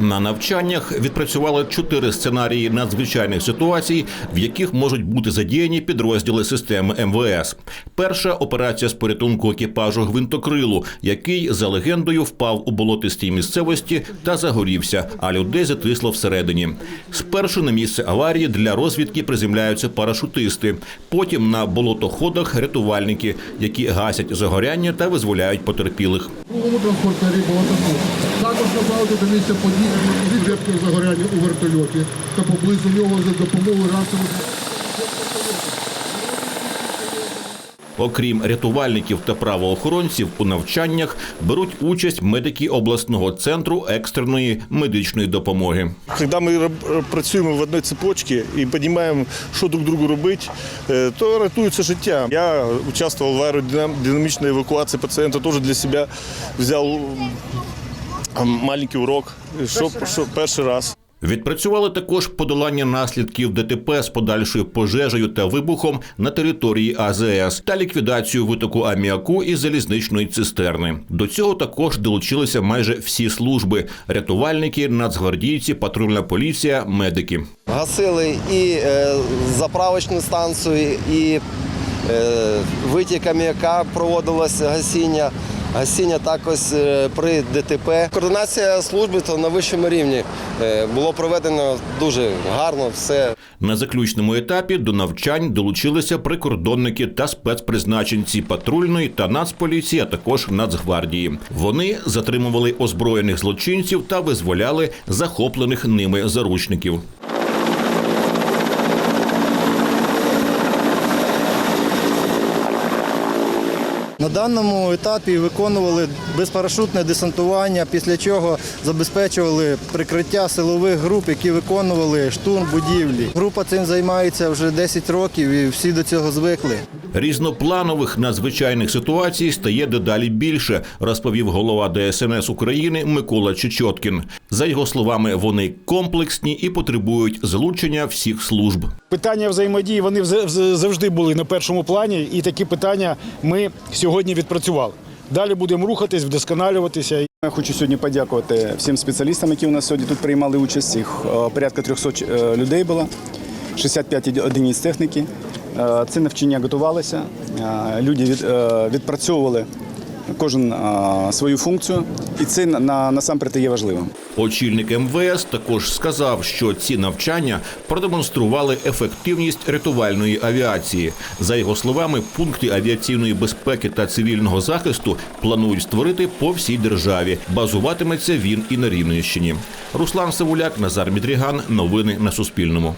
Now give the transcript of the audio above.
На навчаннях відпрацювали чотири сценарії надзвичайних ситуацій, в яких можуть бути задіяні підрозділи системи МВС. Перша операція з порятунку екіпажу гвинтокрилу, який за легендою впав у болотистій місцевості та загорівся, а людей затисло всередині. Спершу на місце аварії для розвідки приземляються парашутисти. Потім на болотоходах рятувальники, які гасять загоряння та визволяють потерпілих. Транспортері Балатаку. До місця події відвідки загоряння у вертольоті та поблизу нього за допомогою ранцевих Окрім рятувальників та правоохоронців, у навчаннях беруть участь медики обласного центру екстреної медичної допомоги. Когда ми працюємо в одній цепочці і розуміємо, що друг другу робити, е, то рятується життя. Я участвував в аеродинамічній евакуації пацієнта, теж для себе взяв маленький урок, що, що перший раз. Відпрацювали також подолання наслідків ДТП з подальшою пожежею та вибухом на території АЗС та ліквідацію витоку аміаку із залізничної цистерни. До цього також долучилися майже всі служби: рятувальники, нацгвардійці, патрульна поліція, медики. Гасили і е, заправочну станцію, і е, витік аміака проводилося гасіння. Гасіння також е, при ДТП. Координація служби то на вищому рівні е, було проведено дуже гарно все. На заключному етапі до навчань долучилися прикордонники та спецпризначенці патрульної та нацполіції, а також Нацгвардії. Вони затримували озброєних злочинців та визволяли захоплених ними заручників. На даному етапі виконували безпарашутне десантування, після чого забезпечували прикриття силових груп, які виконували штурм будівлі. Група цим займається вже 10 років і всі до цього звикли. Різнопланових надзвичайних ситуацій стає дедалі більше, розповів голова ДСНС України Микола Чечоткін. За його словами, вони комплексні і потребують залучення всіх служб. Питання взаємодії вони завжди були на першому плані, і такі питання ми сьогодні відпрацювали. Далі будемо рухатись, вдосконалюватися. Я хочу сьогодні подякувати всім спеціалістам, які у нас сьогодні тут приймали участь. Їх е, порядка 300 е, людей було, 65 одиниць техніки. Е, Це навчання готувалося. Люди відпрацьовували кожен свою функцію, і це на- насамперед є важливим. Очільник МВС також сказав, що ці навчання продемонстрували ефективність рятувальної авіації. За його словами, пункти авіаційної безпеки та цивільного захисту планують створити по всій державі. Базуватиметься він і на Рівненщині. Руслан Савуляк, Назар Мідріган. Новини на Суспільному.